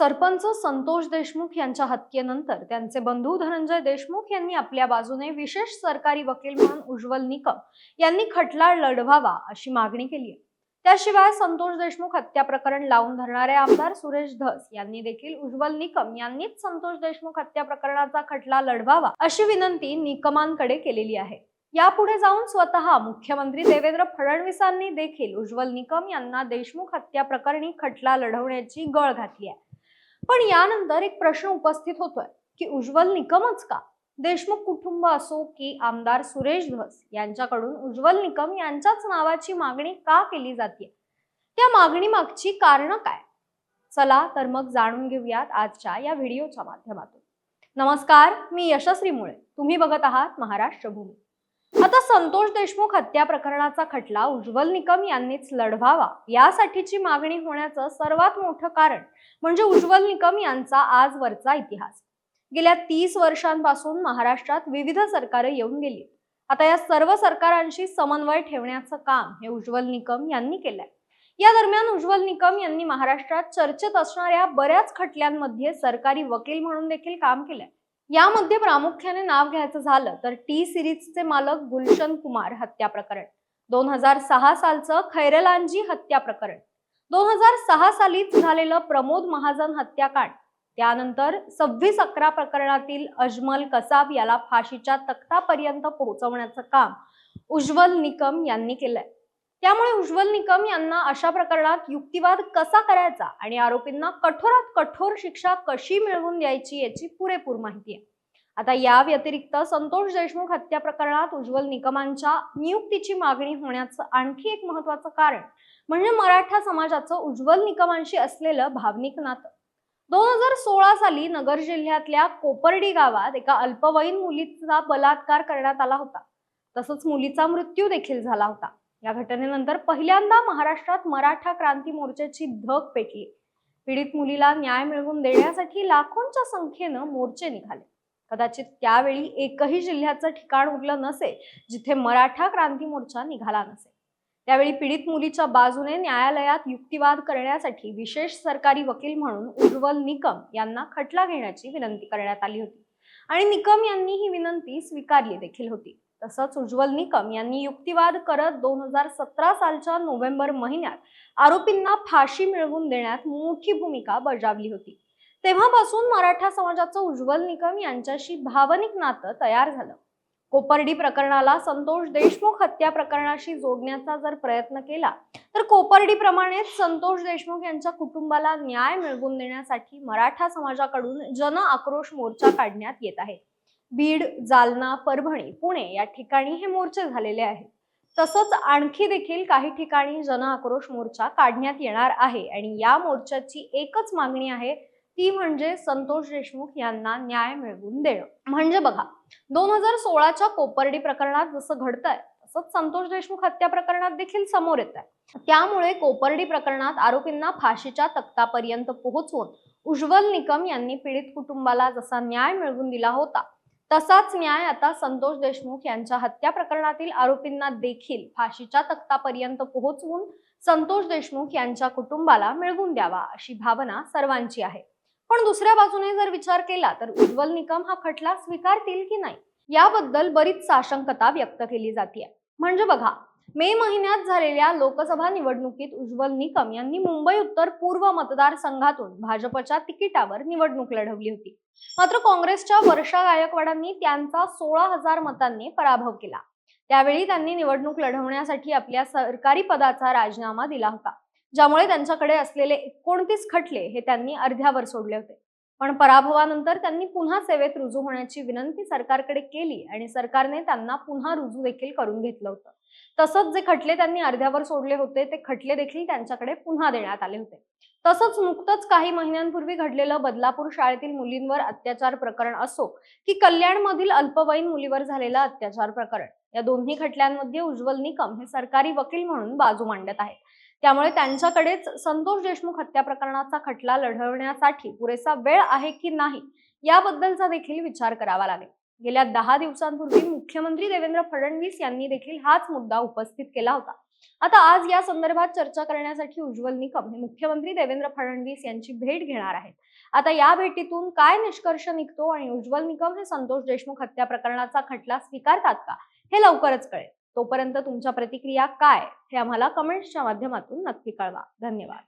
सरपंच संतोष देशमुख यांच्या हत्येनंतर त्यांचे बंधू धनंजय देशमुख यांनी आपल्या बाजूने विशेष सरकारी वकील म्हणून उज्ज्वल निकम यांनी खटला लढवावा अशी मागणी केली आहे. त्याशिवाय संतोष देशमुख हत्या प्रकरण लावून धरणारे आमदार सुरेश धस यांनी देखील उज्ज्वल निकम यांनीच संतोष देशमुख हत्या प्रकरणाचा खटला लढवावा अशी विनंती निकमांकडे केलेली आहे. यापुढे जाऊन स्वतः मुख्यमंत्री देवेंद्र फडणवीसांनी देखील उज्ज्वल निकम यांना देशमुख हत्या प्रकरणी खटला लढवण्याची गळ घातली आहे. पण यानंतर एक प्रश्न उपस्थित होतोय की उज्ज्वल निकमच का? देशमुख कुटुंब असो की आमदार सुरेश धस यांच्याकडून उज्ज्वल निकम यांच्याच नावाची मागणी का केली जाते त्या मागणी मागची कारण काय? चला तर मग जाणून घेऊयात आजच्या या व्हिडिओच्या माध्यमातून. नमस्कार मी यशस्वी मुळे. तुम्ही बघत आहात महाराष्ट्र भूमी. आता संतोष देशमुख हत्या प्रकरणाचा खटला उज्ज्वल निकम यांनीच लढवावा यासाठीची मागणी होण्याचं सर्वात मोठं कारण म्हणजे उज्ज्वल निकम यांचा आजवरचा इतिहास. गेल्या तीस वर्षांपासून महाराष्ट्रात विविध सरकारं येऊन गेली. आता या सर्व सरकारांशी समन्वय ठेवण्याचं काम हे उज्ज्वल निकम यांनी केलंय. या दरम्यान उज्ज्वल निकम यांनी महाराष्ट्रात चर्चेत असणाऱ्या बऱ्याच खटल्यांमध्ये सरकारी वकील म्हणून देखील काम केलंय. यामध्ये प्रामुख्याने नाव घ्यायचं झालं तर टी सिरीजचे मालक गुलशन कुमार हत्या प्रकरण. दोन हजार सहा सालचं खैरलांजी हत्या प्रकरण. दोन हजार सहा सालीच झालेलं प्रमोद महाजन हत्याकांड. त्यानंतर सव्वीस अकरा प्रकरणातील अजमल कसाब याला फाशीच्या तख्तापर्यंत पोहोचवण्याचं काम उज्ज्वल निकम यांनी केलंय. त्यामुळे उज्ज्वल निकम यांना अशा प्रकरणात युक्तिवाद कसा करायचा आणि आरोपींना कठोरात कठोर शिक्षा कशी मिळवून द्यायची याची पुरेपूर माहिती आहे. आता या व्यतिरिक्त संतोष देशमुख हत्या प्रकरणात उज्ज्वल निकमांच्या नियुक्तीची मागणी होण्याचं आणखी एक महत्वाचं कारण म्हणजे मराठा समाजाचं उज्ज्वल निकमांशी असलेलं भावनिक नातं. दोन हजार सोळा साली नगर जिल्ह्यातल्या कोपर्डी गावात एका अल्पवयीन मुलीचा बलात्कार करण्यात आला होता. तसंच मुलीचा मृत्यू देखील झाला होता. या घटनेनंतर पहिल्यांदा महाराष्ट्रात मराठा क्रांती मोर्चाची धग पेटली. पीडित मुलीला न्याय मिळवून देण्यासाठी लाखोंच्या संख्येनं मोर्चे निघाले. कदाचित त्यावेळी एकही जिल्ह्याचं ठिकाण उरलं नसे जिथे मराठा क्रांती मोर्चा निघाला नसे. त्यावेळी पीडित मुलीच्या बाजूने न्यायालयात युक्तिवाद करण्यासाठी विशेष सरकारी वकील म्हणून उज्ज्वल निकम यांना खटला घेण्याची विनंती करण्यात आली होती. आणि निकम यांनी ही विनंती स्वीकारली देखील होती. तसंच उज्ज्वल निकम यांनी युक्तिवाद करत दोन हजार सतरा सालच्या नोव्हेंबर महिन्यात आरोपींना फाशी मिळवून देण्यात मोठी भूमिका बजावली होती. तेव्हापासून मराठा समाजाचं उज्ज्वल निकम यांच्याशी भावनिक नातं तयार झालं. कोपर्डी प्रकरणाला संतोष देशमुख हत्या प्रकरणाशी जोडण्याचा जर प्रयत्न केला तर कोपर्डी प्रमाणेच संतोष देशमुख यांच्या कुटुंबाला न्याय मिळवून देण्यासाठी मराठा समाजाकडून जन आक्रोश मोर्चा काढण्यात येत आहे. बीड जालना परभणी पुणे या ठिकाणी हे मोर्चे झालेले आहेत. तसंच आणखी देखील काही ठिकाणी जन आक्रोश मोर्चा काढण्यात येणार आहे आणि या मोर्चाची एकच मागणी आहे ती म्हणजे संतोष देशमुख यांना न्याय मिळवून देणं. म्हणजे बघा दोन हजार सोळाच्या कोपर्डी प्रकरणात जसं घडतंय तसंच संतोष देशमुख हत्या प्रकरणात देखील समोर येत आहे त्यामुळे कोपर्डी प्रकरणात आरोपींना फाशीच्या तक्तापर्यंत पोहोचवून उज्ज्वल निकम यांनी पीडित कुटुंबाला जसा न्याय मिळवून दिला होता तसाच न्याय आता संतोष देशमुख यांच्या हत्या प्रकरणातील आरोपींना देखील फाशीच्या तख्तापर्यंत पोहोचवून संतोष देशमुख यांच्या कुटुंबाला मिळवून द्यावा अशी भावना सर्वांची आहे. पण दुसऱ्या बाजूने जर विचार केला तर उज्ज्वल निकम हा खटला स्वीकारतील की नाही? याबद्दल बरीच साशंकता व्यक्त केली जाते म्हणजे बघा मे महिन्यात झालेल्या लोकसभा निवडणुकीत उज्ज्वल निकम यांनी मुंबई उत्तर पूर्व मतदारसंघातून भाजपच्या तिकिटावर निवडणूक लढवली होती. मात्र काँग्रेसच्या वर्षा गायकवाडांनी त्यांचा सोळा हजार मतांनी पराभव केला. त्यावेळी त्यांनी निवडणूक लढवण्यासाठी आपल्या सरकारी पदाचा राजीनामा दिला होता. ज्यामुळे त्यांच्याकडे असलेले एकोणतीस खटले हे त्यांनी अर्ध्यावर सोडले होते. पण पराभवानंतर त्यांनी पुन्हा सेवेत रुजू होण्याची विनंती सरकारकडे केली आणि सरकारने त्यांना पुन्हा रुजू देखील करून घेतलं होतं. तसंच जे खटले त्यांनी अर्ध्यावर सोडले होते ते खटले देखील त्यांच्याकडे पुन्हा देण्यात आले होते. तसंच नुकतंच काही महिन्यांपूर्वी घडलेलं बदलापूर शाळेतील मुलींवर अत्याचार प्रकरण असो की कल्याणमधील अल्पवयीन मुलीवर झालेलं अत्याचार प्रकरण या दोन्ही खटल्यांमध्ये उज्ज्वल निकम हे सरकारी वकील म्हणून बाजू मांडत आहेत. त्यामुळे त्यांच्याकडेच संतोष देशमुख हत्या प्रकरणाचा खटला लढवण्यासाठी पुरेसा वेळ आहे की नाही याबद्दलचा देखील विचार करावा लागेल. गेल्या दहा दिवसांपूर्वी मुख्यमंत्री देवेंद्र फडणवीस यांनी देखील हाच मुद्दा उपस्थित केला होता. आता आज या संदर्भात चर्चा करण्यासाठी उज्ज्वल निकम हे मुख्यमंत्री देवेंद्र फडणवीस यांची भेट घेणार आहेत. आता या भेटीतून काय निष्कर्ष निघतो आणि उज्ज्वल निकम हे संतोष देशमुख हत्या प्रकरणाचा खटला स्वीकारतात का हे लवकरच कळेल. तोपर्यंत तुमच्या प्रतिक्रिया काय हे आम्हाला कमेंट्सच्या माध्यमातून नक्की कळवा. धन्यवाद.